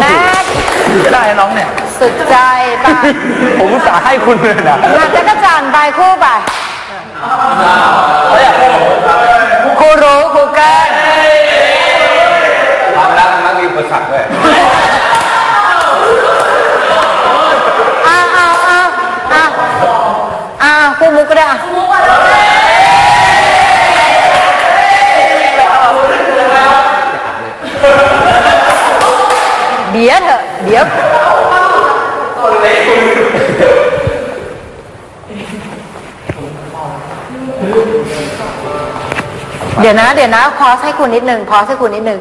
แม็กจะได้น้องเนี่ย สุดใจป่ะผมอุตส่าห์ให้คุณเลยนะมาจักรจันทร์ไปคู่ไปครูรู้ครูเกินความรักมันมักมีอุปสรรคด้วย เดี๋ยวเถอะเดี๋ยวเดี๋ยวนะ เดี๋ยวนะพอสให้คุณนิดนึงพอสให้คุณนิดนึง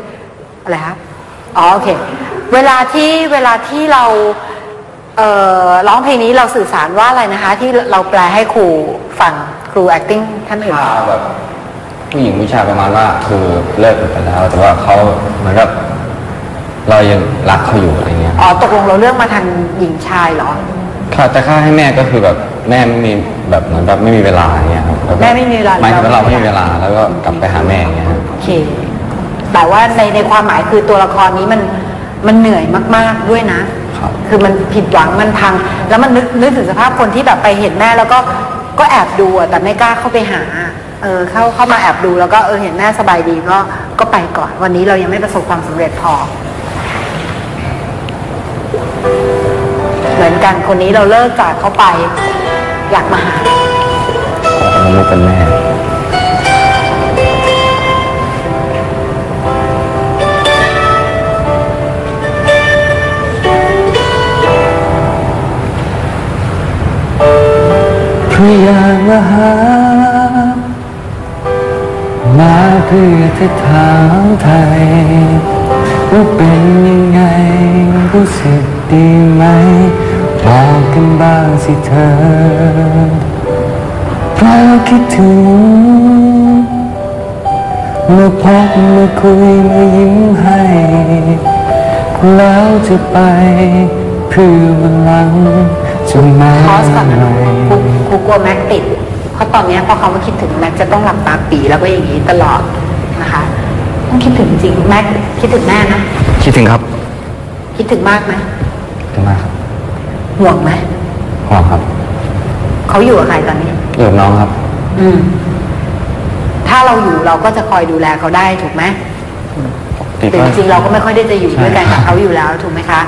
อะไรครับอ๋อโอเค เวลาที่เวลาที่เราเอ่อร้องเพลงนี้เราสื่อสารว่าอะไรนะคะ ที่เราแปลให้ครูฟังครู acting ท่านอื่นแบบผู้หญิงผู้ชายประมาณว่าคือเลิกกันไปแล้ว แต่ว่าเขาเหมือนกับ เรายังรักเขาอยู่อะไรเงี้ยอ๋อตกลงเราเลือกมาทางหญิงชายเหรอค่ะแต่ค่าให้แม่ก็คือแบบแม่ไม่มีแบบเหมือนแบบไม่มีเวลาอย่างเงี้ยครับล้วก็แม่ไม่มีเวลาหมายถึงว่าเราไม่มีเวลาแล้วก็กลับไปหาแม่อย่างเงี้ยครับโอเค แต่ว่าในในความหมายคือตัวละครนี้มันมันเหนื่อยมาก ๆด้วยนะ ครับ คือมันผิดหวังมันพัง แล้วมันนึกนึกถึงสภาพคนที่แบบไปเห็นแม่แล้วก็ก็แอบดูอะแต่ไม่กล้าเข้าไปหา เออเข้าเข้ามาแอบดูแล้วก็เออเห็นแม่สบายดีก็ก็ไปก่อน วันนี้เรายังไม่ประสบความสำเร็จพอ กันคนนี้เราเลิกจากเขาไป อยากมาหามันไม่เป็นแม่เพื่ออยากมาหา มาเพื่อจะถามไทยว่าเป็นยังไงรู้สึกดีไหม บอกกันบ้างสิเธอ เพราะคิดถึง เมื่อพบเมื่อคุยเมื่อยิ้มให้ แล้วจะไปเพื่อวันหลังจะมาพอสก่อนนะใหม่ครูครูกลัวแม็กติด เพราะตอนเนี้ยพอเขามาคิดถึงแม็กจะต้องหลับตาปีแล้วก็อย่างนี้ตลอดนะคะต้องคิดถึงจริงแม็กคิดถึงแม่นะ คิดถึงครับ คิดถึงมากไหมคิดถึงมากครับ ห่วงไหมห่วงครับ เขาอยู่กับใครตอนนี้ อยู่กับน้องครับ อืม ถ้าเราอยู่เราก็จะคอยดูแลเขาได้ถูกไหมติดแต่ว่าจริงๆเราก็ไม่ค่อยได้จะอยู่ด้วยกันใช่กับเขาอยู่แล้วถูกไหมคะ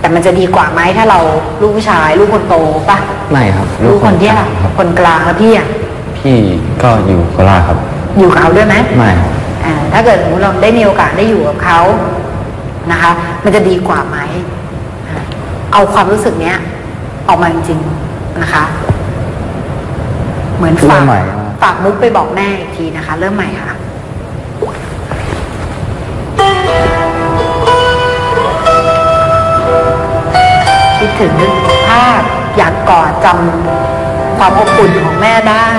แต่มันจะดีกว่าไหมถ้าเราลูกผู้ชาย ลูกคนโตปะไม่ครับ ลูกคนที่กอะลางครับคนกลางแล้วพี่อะพี่ก็อยู่โคราชครับ อยู่กับเขาด้วยไหมไม่ครับอ่าถ้าเกิดสมมติเราได้มีโอกาสได้อยู่กับเขานะคะ มันจะดีกว่าไหมอ่า เอาความรู้สึกเนี้ย ออกมาจริงๆนะคะ เหมือนฝากเริ่มใหม่ครับฝากมุกไปบอกแม่อีกทีนะคะ เริ่มใหม่ค่ะคิดถึงภาพอยากกอดจำความอบอุ่นของแม่ได้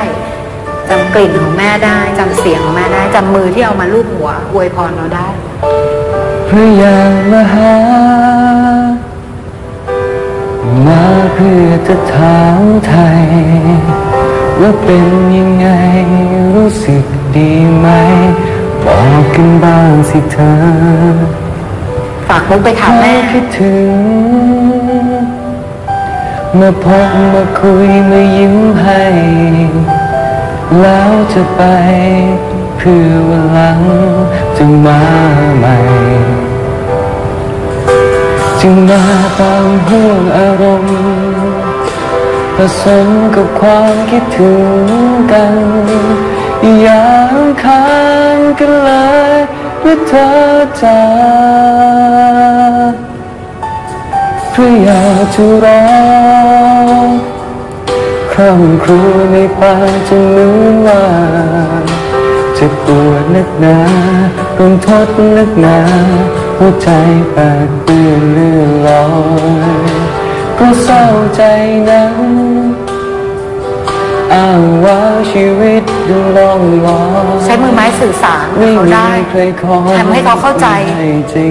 จำกลิ่นของแม่ได้จำเสียงของแม่ได้จำมือที่เอามาลูบหัวอวยพรเราได้เพื่ออยากมาหา จะถามไทย ว่าเป็นยังไงรู้สึกดีไหม บอกกันบ้างสิเธอฝากมุกไปถามแม่คิดถึงมื่อพบมื่อคุยมื่อยิ้มให้ แล้วจะไปเพื่อวันหลังจะมาใหม่จึงมาตามห่วงอารมณ์ ผสมกับความคิดถึงกันอย่าค้างกันเลยเมื่อเธอจากเพื่ออยากจะร้องคร่ำครวญในปากจนเหมือนว่าจะปวดนักหนาต้องทดนักหนาหัวใจแปดเปื้อนเลื่อนลอยก็เศร้าใจนั้น อ้างว่าชีวิตดูล่องลอยใช้มือไม้สื่อสารกับเขาได้ใครคอยทำให้เขาเข้าใจ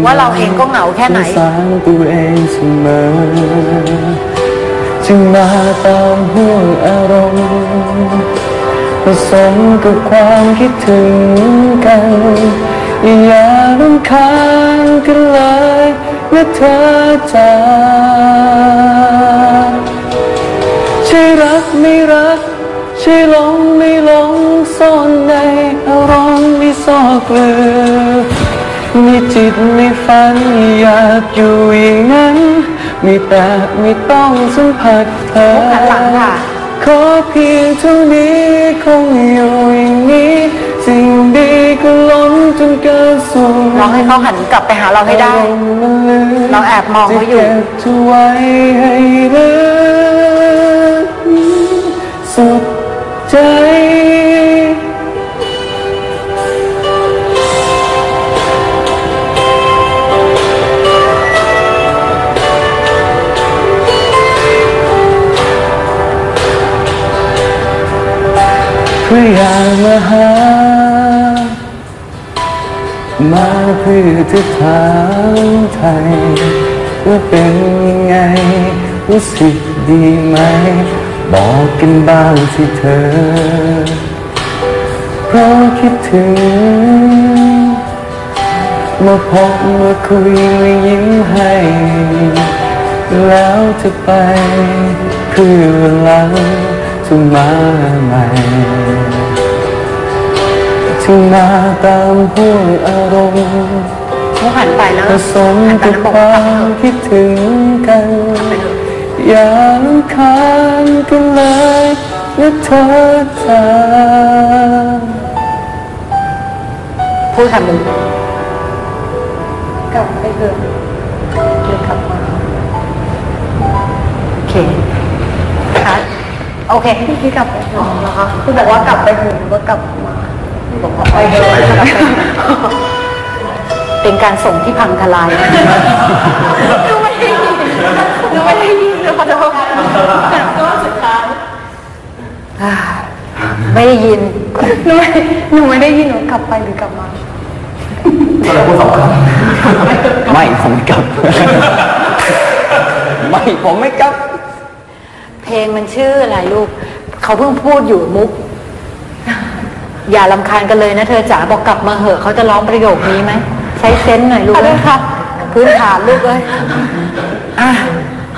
ว่าเราเองก็เหงาแค่ไหนสงสารตัวเองเสมอจึงมาตามห่วงอารมณ์ผสมกับความคิดถึงกันอย่าต้องค้างกันเลยเมื่อเธอจาใซอกลึกมีจิตไม่ฝันอยากอยู่อย่างนั้นมีแต่ไม่ต้องสัมผัสเธอหันหลังค่ะ ขอเพียงเท่านี้คงอยู่อย่างนี้ สิ่งดีก็ล้นจนเกินสู่ลองให้เขาหันกลับไปหาเราให้ได้ เราแอบมองเขาอยู่ พื่อจะถามไทยว่าเป็นยังไง รู้สึกดีไหม บอกกันบ้างสิเธอ เพราะคิดถึง มาพบมาคุยมายิ้มให้ แล้วจะไปเพื่อวันหลังจะมาใหม่ ที่มาตามห่วงอารมณ์เขาหันไปแล้วผสมหันไปกับแล้วบอกคว่าวามคิดถึงกันอย่ารำคาญกันเลยนะเธอจ๋าพูดคำหนึ่งกลับไปเถอะเดี๋ยวกลับมาโอเคค่ะโอเคพี่พี่กลับไปเถอะนะคะคุณบอกว่ากลับไปเถอะหรือว่ากลับมา บอกว่าไปเถอะเป็นการส่งที่พังทลายหนูไม่ได้ยินหนูไม่ได้ยินเลยขอโทษก็สุดท้ายไม่ได้ยินหนูไม่หนูไม่ได้ยินหนูกลับไปหรือกลับมาไม่ผมไม่กลับ ไม่ผมไม่กลับ เพลงมันชื่ออะไรลูก เขาเพิ่งพูดอยู่มุก อย่าลำคาญกันเลยนะเธอจ๋าบอกกลับมาเหอะเขาจะร้องประโยคนี้ไหมใช้เซนส์หน่อยลูกเลยค่ะ พื้นฐานลูกเอ้ยอะ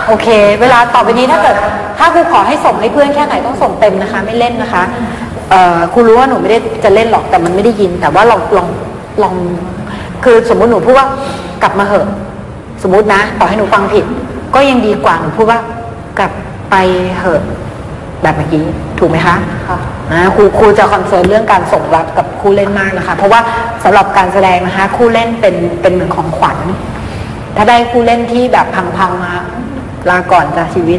โอเค เวลาต่อไปนี้ถ้าเกิด ถ้าครูขอให้ส่งให้เพื่อนแค่ไหนต้องส่งเต็มนะคะ ไม่เล่นนะคะเอ่อครูรู้ว่าหนูไม่ได้จะเล่นหรอกแต่มันไม่ได้ยิน แต่ว่าลองลองลองคือสมมุติหนูพูดว่ากลับมาเหอะ สมมตินะ ต่อให้หนูฟังผิด ก็ยังดีกว่าหนูพูดว่ากลับไปเหอะ แบบเมื่อกี้ถูกไหมคะค่ะนะครูครูจะคอนเซิร์นเรื่องการส่งรับกับคู่เล่นมากนะคะ เพราะว่าสำหรับการแสดงนะคะ คู่เล่นเป็นเป็นเหมือนของขวัญ ถ้าได้คู่เล่นที่แบบพังๆมาลาก่อนจากชีวิต